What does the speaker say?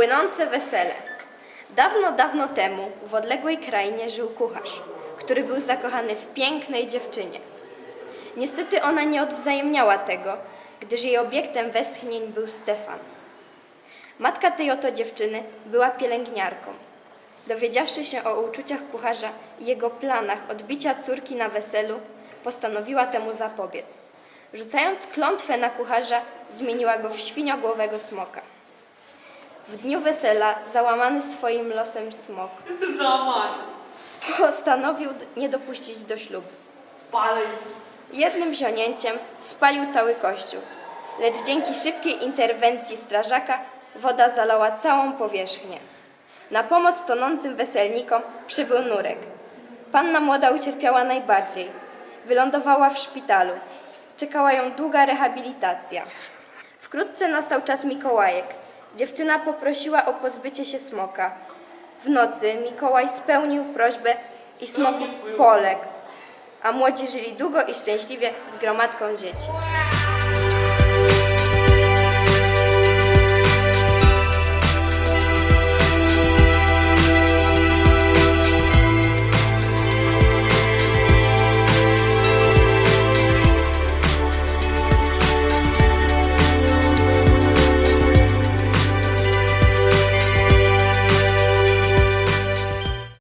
Płynące wesele. Dawno, dawno temu w odległej krainie żył kucharz, który był zakochany w pięknej dziewczynie. Niestety ona nie odwzajemniała tego, gdyż jej obiektem westchnień był Stefan. Matka tej oto dziewczyny była pielęgniarką. Dowiedziawszy się o uczuciach kucharza i jego planach odbicia córki na weselu, postanowiła temu zapobiec. Rzucając klątwę na kucharza, zmieniła go w świniogłowego smoka. W dniu wesela, załamany swoim losem smok, Jestem załamany. postanowił nie dopuścić do ślubu. Spalej. Jednym wziąnięciem spalił cały kościół, lecz dzięki szybkiej interwencji strażaka woda zalała całą powierzchnię. Na pomoc tonącym weselnikom przybył nurek. Panna młoda ucierpiała najbardziej. Wylądowała w szpitalu. Czekała ją długa rehabilitacja. Wkrótce nastał czas Mikołajek. Dziewczyna poprosiła o pozbycie się smoka. W nocy Mikołaj spełnił prośbę i smok poległ, a młodzi żyli długo i szczęśliwie z gromadką dzieci.